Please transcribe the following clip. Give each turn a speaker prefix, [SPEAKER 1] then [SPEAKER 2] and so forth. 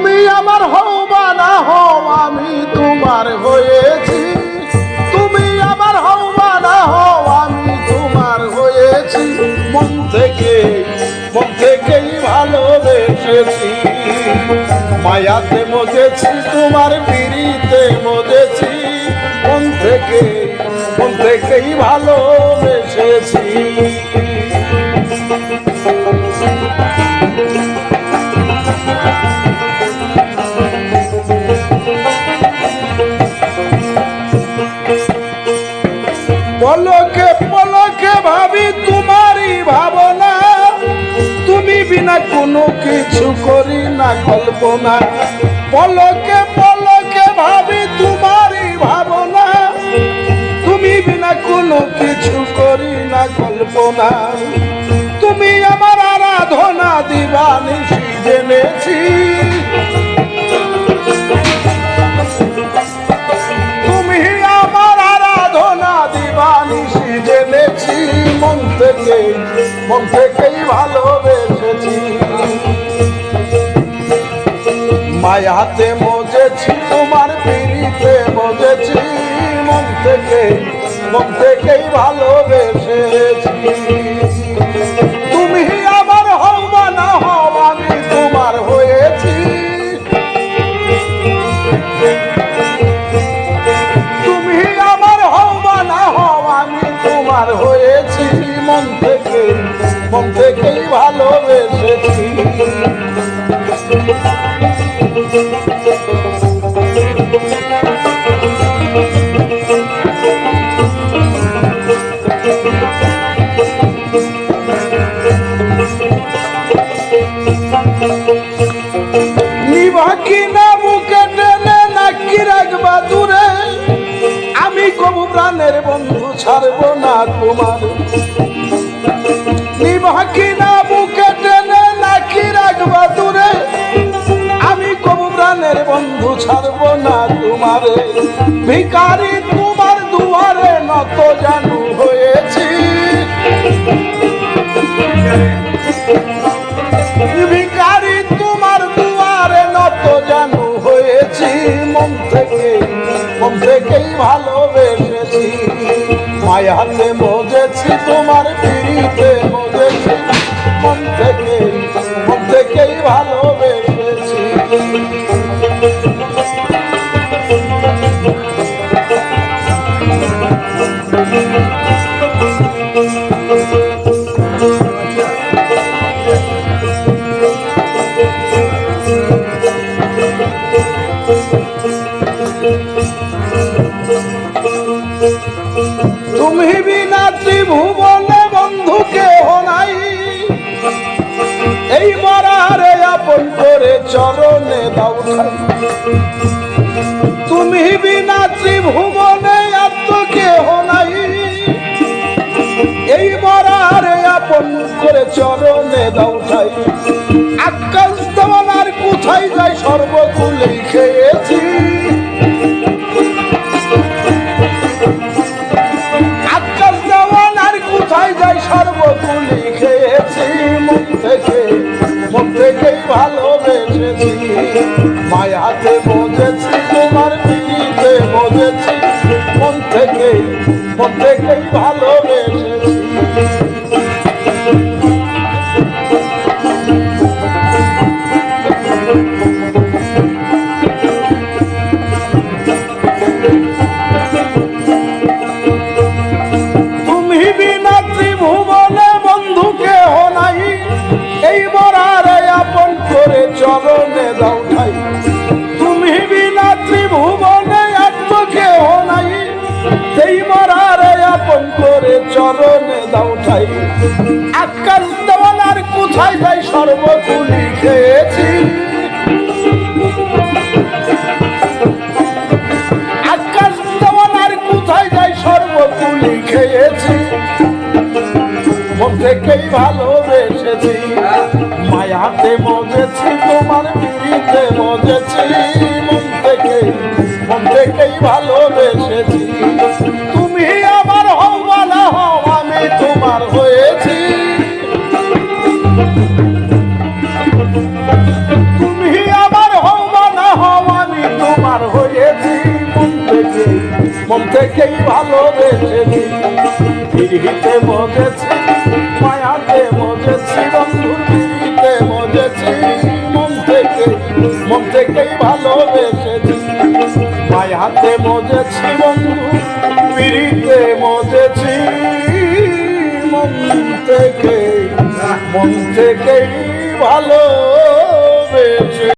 [SPEAKER 1] তুমি আমার হও বা না হও, আমি তোমার হয়েছি। তুমি আমার হও বা না হও, আমি তোমার হয়েছি। মন থেকে, মন থেকেই ভালোবেসেছি। মায়াতে মজেছি, তোমার পিড়িতে মজেছি। মন থেকে, মন থেকেই ভালোবেসেছি। কিছু করি না, কল্পনা। পলকে পলকে ভাবি তোমারই ভাবনা। তুমি বিনা কোনো কিছু করি না, কল্পনা। তুমি আমার আরাধনা দিবানিশি জেনেছি। তুমি আমার আরাধনা দিবানিশি জেনেছি। মন থেকে, মন থেকেই ভালোবেসেছি মায়াতে মজেছি, তোমার পিড়িতে মজেছি। মন থেকে, মন থেকেই ভালোবেসেছি। তুমি আমার হও বা না হও আমি তোমার হয়েছি। কবু প্রাণের বন্ধু, ছাড়বো না তোমার। নিভা কি না বুকে টেনে নাকি রাখবা দূরে? আমি কবু প্রাণের বন্ধু, ছাড়বো না তোমারে। ভিকারি ভিকারি তোমার দুয়ারে নত জানু হয়েছি। মন থেকে, মন থেকেই ভালোবেসেছি। মায়াতে মজেছি, তোমার পিড়িতে মজেছি। মন থেকে, মন থেকেই ভালোবেসেছি। তুমি বিনা ত্রিভুবনে বন্ধু কেহ নাই। এই মরারে আপন করে চরণে দাও তুমি বিনা ত্রিভুবনে আত্ম কেহ নাই। এই মরারে আপন করে চরণে দাও ঠাই। আকাশ দেওয়ার কোথায় যায় সর্বকুলে খেয়েছি। বোঝেছি তোমার পিড়িতে বোঝেছি মন থেকে মন থেকে ভালোবেসেছি খেয়েছি। আকাশ দেওয়ালার কোথায় যাই সর্বকুলি খেয়েছি। মন থেকেই ভালোবেসেছি। মায়াতে মজেছি, তোমার পিড়িতে মজেছি। মন থেকে মন থেকেই ভালোবেসেছি। পিড়িতে মজেছি, মায়াতে মজেছি, বন্ধুর পিড়িতে মজেছি, মন থেকে, মন থেকেই ভালোবেসেছি। মায়াতে মজেছি বন্ধু পিড়িতে মজেছি, মন থেকে মন থেকেই ভালোবেসে